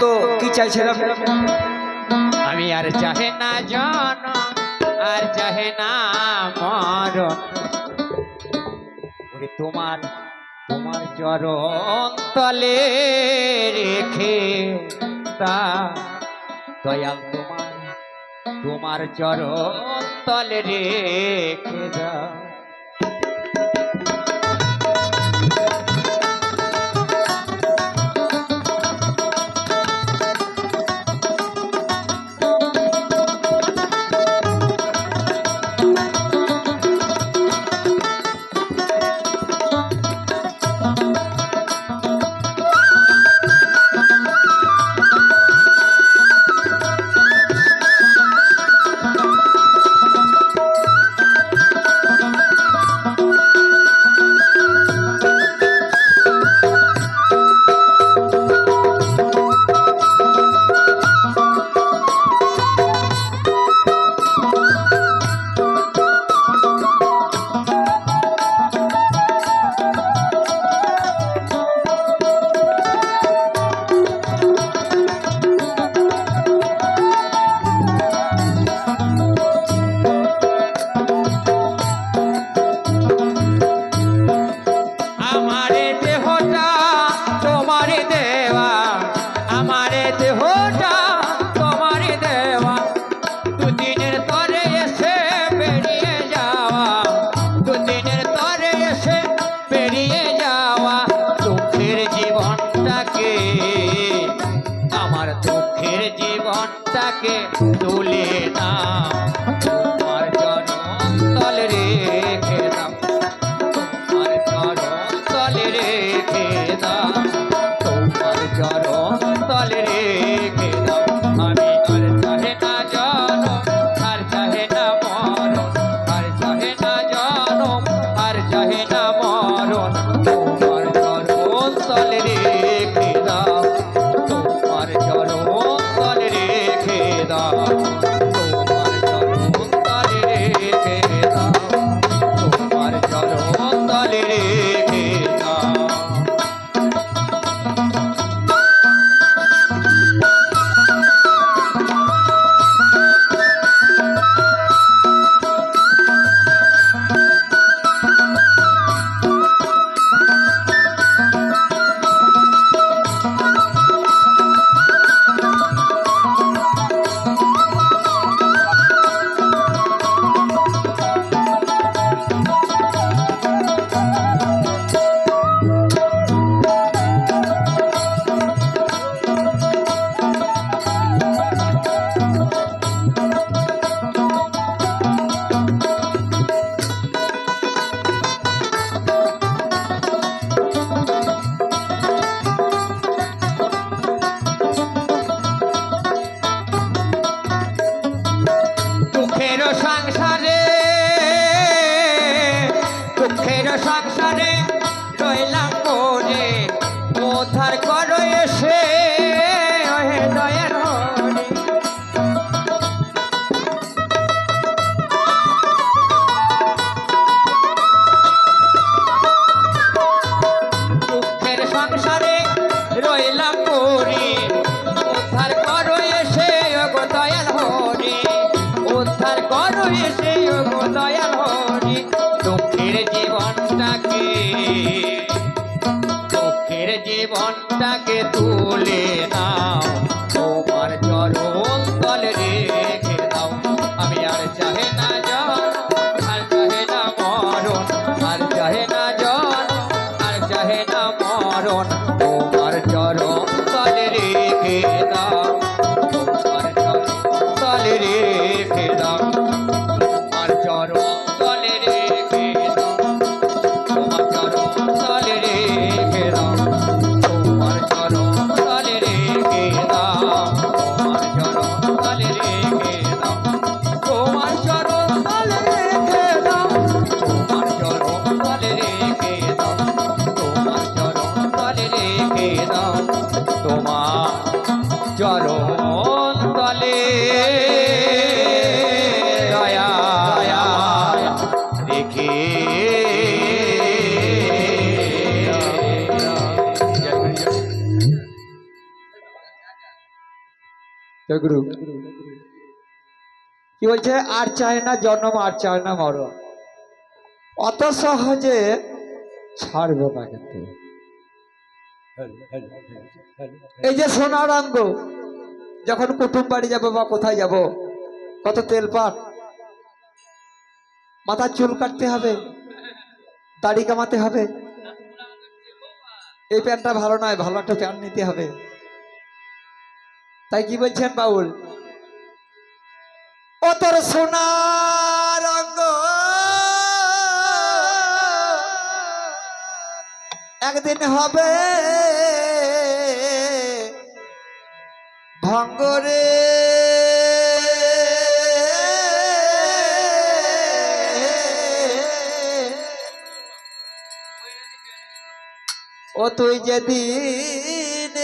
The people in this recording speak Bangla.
তো কি চাইছিলাম? আমি আর চাহে না জন, আর চাহে না মরণ। তোমার তোমার চরণ তলে রেখে তা দয়াল তোমার তোমার চরণ তলে রেখে দা terror. জীবনটাকে তুলে নাও। গুরু কি বলছে? আর চায় না জন্ম, আর চায় না মরণ। অত সহজে ছাড়বো না কিন্তু। এই যে সোনার অঙ্গ যখন কুটুম বাড়ি যাব বা কোথায় যাব, কত তেল পাট মাথার চুল কাটতে হবে, দাড়ি কামাতে হবে। এই প্যান্টটা ভালো নয়, ভালো একটা প্যান্ট নিতে হবে। তাই কি বলছেন বাউল? ও তোর সোনার অঙ্গ। একদিন হবে ভঙ্গরে ও তুই যেদিন